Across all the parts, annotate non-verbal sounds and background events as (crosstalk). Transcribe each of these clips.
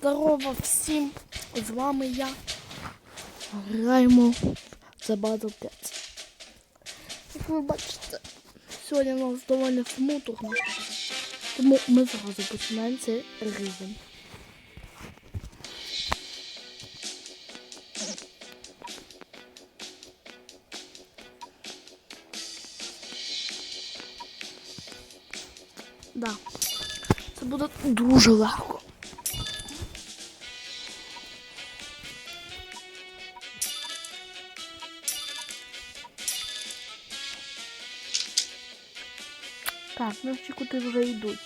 Здорово всім! З вами я. Граємо за Battle 5. Як ви бачите, сьогодні у нас доволі смутно. Тому ми зразу починаємо цей рівень. Да. Це буде дуже легко. Так, наші кути вже йдуть.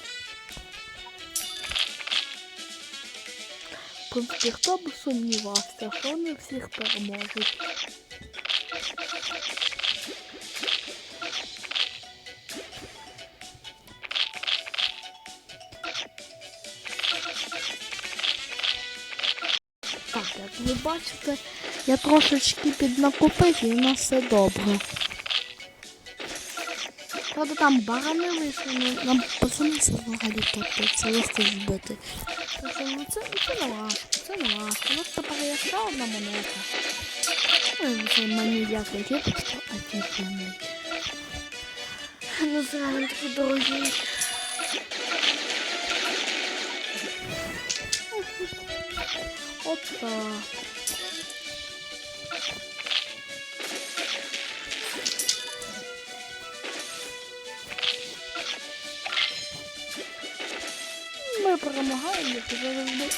В принципі, хто б сумнівався, що не всіх переможуть. Так, як ви бачите, я трошечки піднакупив і у нас все добре. Правда, там барани вийшли, ну, нам пацани це взагалі тобто це легко збити. Ну це, це не важко, це не важко. У нас тепер є одна монета. Ой, це маніяк який просто офігенний. Ну зря він такий дорогий. Опа. Ми перемагаємо, як завжди.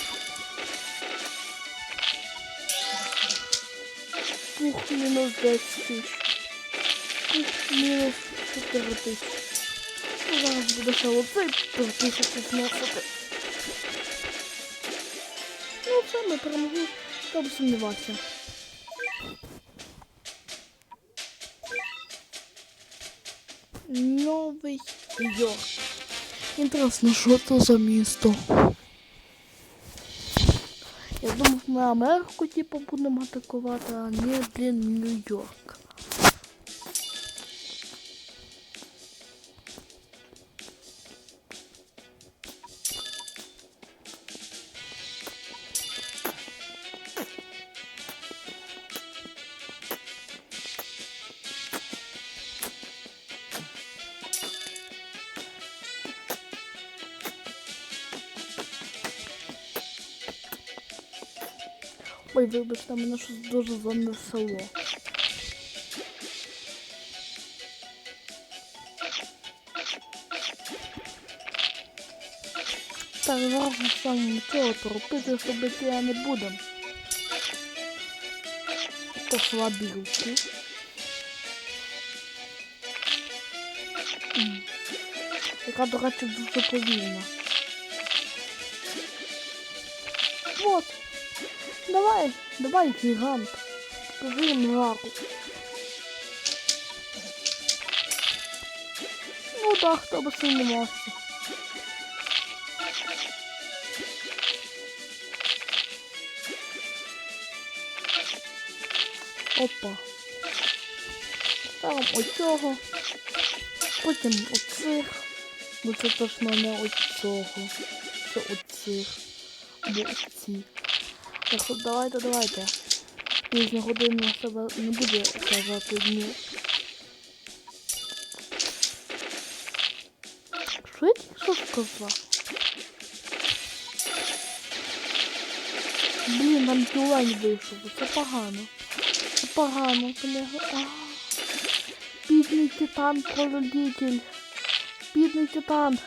Ух, мінус 10 тисяч. Ух, мінус 4 тисячі. Ну, зараз буде оцей 3 тисячі зносити. Ну, все, ми перемогли. Хто б сумнівався. Новий Йорк. Інтересно, що це за місто? Я думав, ми Америку типу будемо атакувати, а не блін Нью-Йорк. Ой, вибачте, мене щось дуже занесло. Так, зараз ми саме цього торопити робити я не буду. То слабілки. М. Яка, до речі, дуже повільна. Давай, давай, гигант. Покажи їм лапу. Ну да, хто би сумнівався. Опа. Ставимо оцього. Потім оцих. Ну це точно не оцього. Це оцих. Або оці. Так що давайте, давайте. Пізня година себе не буде казати дні. Що я тільки що сказав? Блін, там тюлень вийшов. Це погано. Це погано, колеги. А, Бідний титан пролетитель. Бідний титан.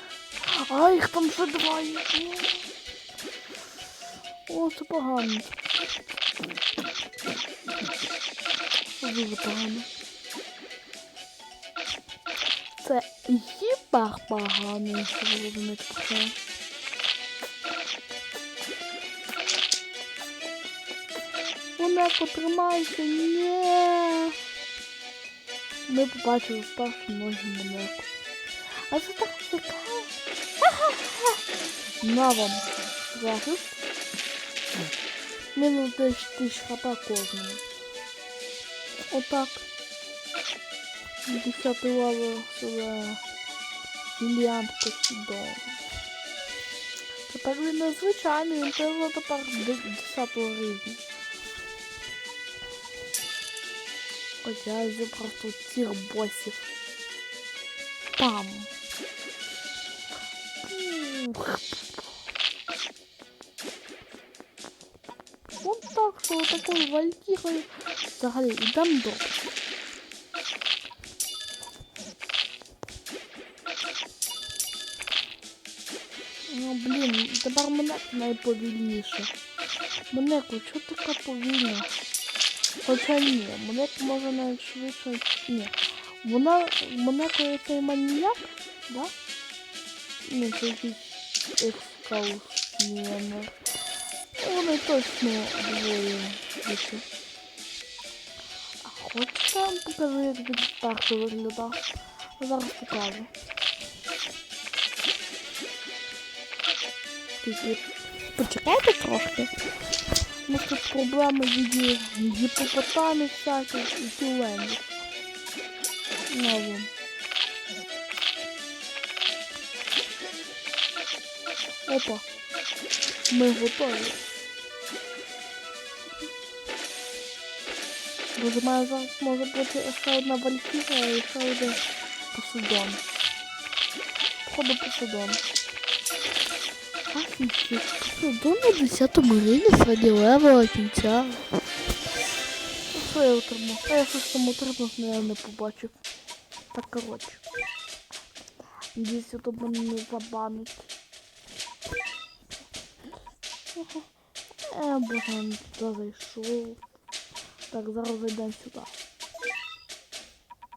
А їх там ще двоє. О, це погано. Це дуже погано. Це гіпер погано, якщо ви розумієте про що. Монеко, тримайся, ні. Ми побачили старшу ноги Монеко. А це так цікаво. На вам захист. Мінус 10 тисяч хп кожному. Отак. 10 лава сюди. Мільярд посідов. Тепер він незвичайний, він пиво тепер 10 рівня. Ось я зібрав тут цих босів. Пам. Такою вальтірою взагалі йдемо до. Ну, блін, тепер мене найповільніше. Монеку, чого така повільна? Хоча ні, монет може навіть швидше. Ні. Вона монеко цей маніяк, да? Ні, це якийсь екскаусмінер. Ну, Вони точно двоє більше. А хочете я вам покажу, як він перший виглядав? Зараз покажу. Тільки почекайте трошки. У нас тут проблеми від гіпопотамів всяких і тюленів. Вон. Опа. Ми готові. Дуже має зараз може бути ще одна валькіра і ще один посудон. Походу посудон. Офігеть. Посудон на 10 рівні серед левого кінця. Ну, Що я отримав? А я щось там отримав, але я не побачив. Так, коротше. Надіюсь, тут мене не забанить. Е, боже, не туди зайшов. Так, зараз зайдемо сюди.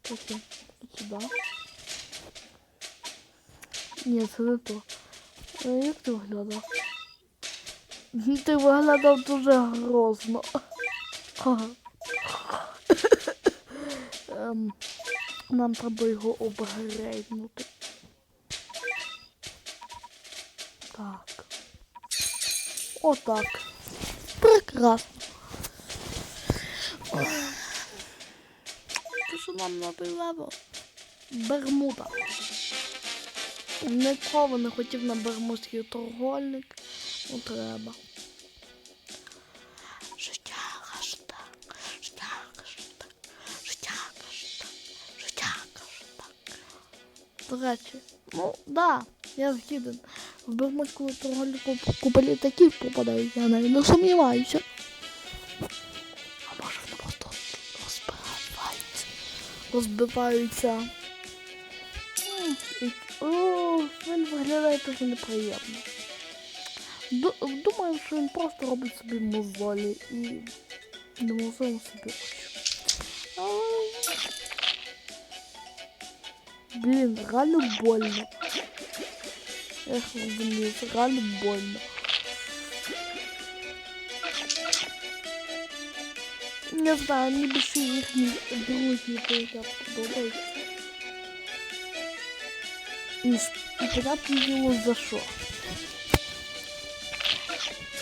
Потім сюди. Ні, це не то. Е, Як ти виглядав? (laughs) Ти виглядав дуже грозно. Ага. (laughs) Ем, нам треба його обгрейднути. Так. Отак. Прекрасно. Що нам новий левел? Бермуда. Нікого не хотів на бермудський торгольник. Ну треба. Життя каже так, життя каже так, життя каже так, життя каже так. До речі, ну да, я згіден. В бермудському торгольнику купа літаків попадають, я навіть не сумніваюся. Розбиваються. О, він виглядає трохи неприємно. Ду- Думаю, що він просто робить собі мозолі і не мозолі собі очі. Блін, реально больно. Ех, блін, реально больно. Не знаю, мені більше їхні друзі так подобаються. І с- і понятно діло за що.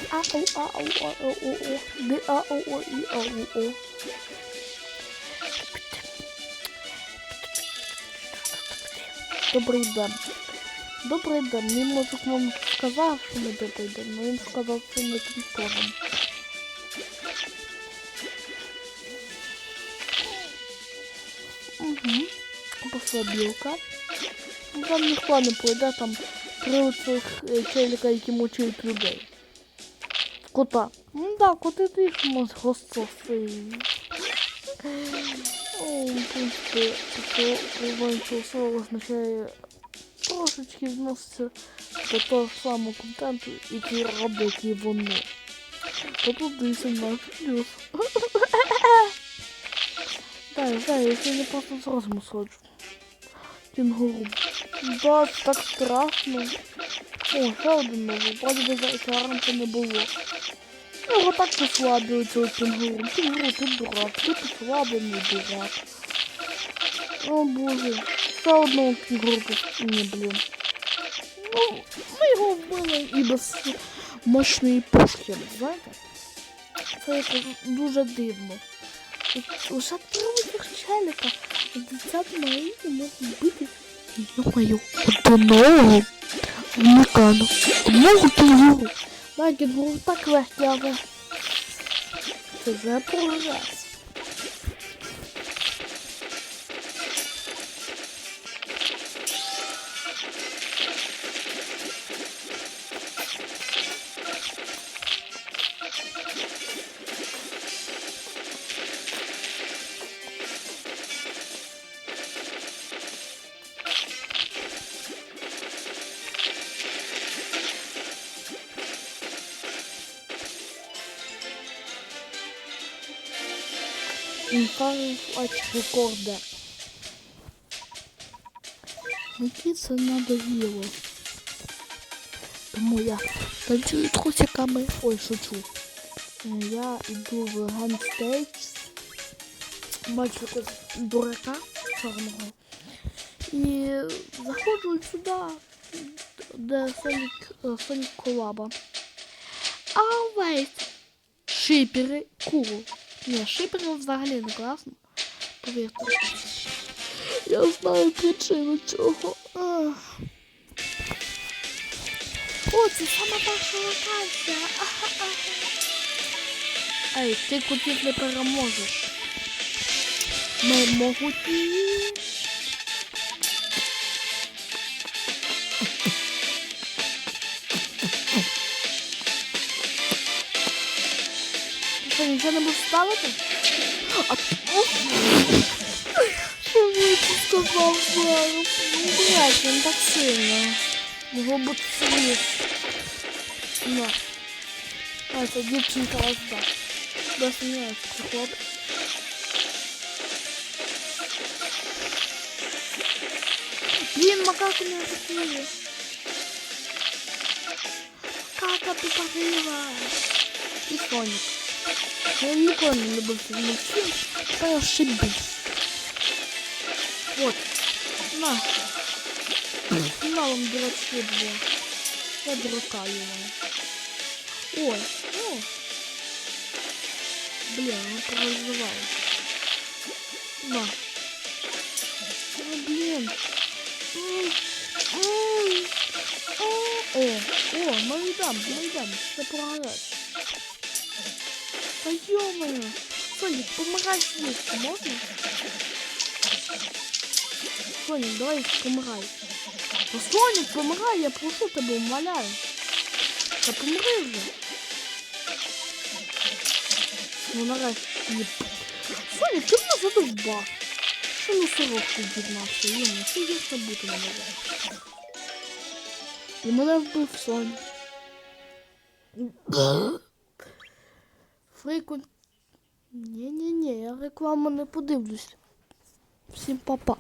Ау, ау, ау, ау, ау, де ау, ау, і ау, ау. Добрий день. Добрий день. Мій мозок вам сказав, що не добрий день, але він сказав, що не тим тоном. Послабілка. Там ніхто не пройде, там три цих е, челіка, які мучають людей. Кота. Ну да, коти теж можуть гостроси. О, в принципі, таке повинство слово означає трошечки відноситься до того ж самого контенту, який роблять і вони. Тобто 18 плюс. (laughs) Так, так, я сьогодні просто з розуму сходжу. Кінгуру. Да, це так страшно. О, ще один новий. Вроді за раніше не було. Ну, Його так послабили цього кінгуру. Кінгуру, ти дурак, ти послаблений дурак. О боже. Ще одного кінгуру. пос- Ні, блін. Ну, ми його вбили і без мощної пушки, знаєте? Це дуже дивно. Уже трудних челика. В 10 рівні можна вбити. Йо-моє, одного. Мукану. Одного кінгуру. Кінгуру так легкі, але це вже прогрес. Інфарів рекордер. Мені це надоїло. Тому я танцюю трусиками. Ой, шучу. Е, Я йду в гандстейдж. Бачу якогось дурака чорного. І заходжу сюди, де Сонік, Сонік Колаба. А вейт. Шипери кул. Ні, шипінг взагалі не класно. Повірте. Я знаю причину цього. О, це сама перша локація. Ей, ти кутів не переможеш. Ми могутні. Що, нічого не можеш ставити? А, ух. Що він це сказав зараз? Ну, блядь, він так сильно. Могло бути сильніше. На. А, це дівчинка ось так. Досі не знаю, що це хлопець. Блін, макака не атакує. Кака тупорила. І Сонік. Я не любив цей мультфільм, та я ошибись. Вот. На. На вам дурачки два. Я дурака его. Ой, о. Блин, он парализовал. На. Ну, блин. О, о, о, Майдан, Майдан, це прогрес. Та ё-моё! Соник, помогай швидко, можно? Соник, давай помогай. Ну, Соник, помогай, я прошу тебе, умоляю. Та помоги вже. Ну. Ні. Соник, ти мене задовбав. Що на сорочку дізнався, йому, що гірше бути не може. І мене вбив Соник. Фрейкун. Ні-ні-ні, я рекламу не подивлюсь. Всім па-па.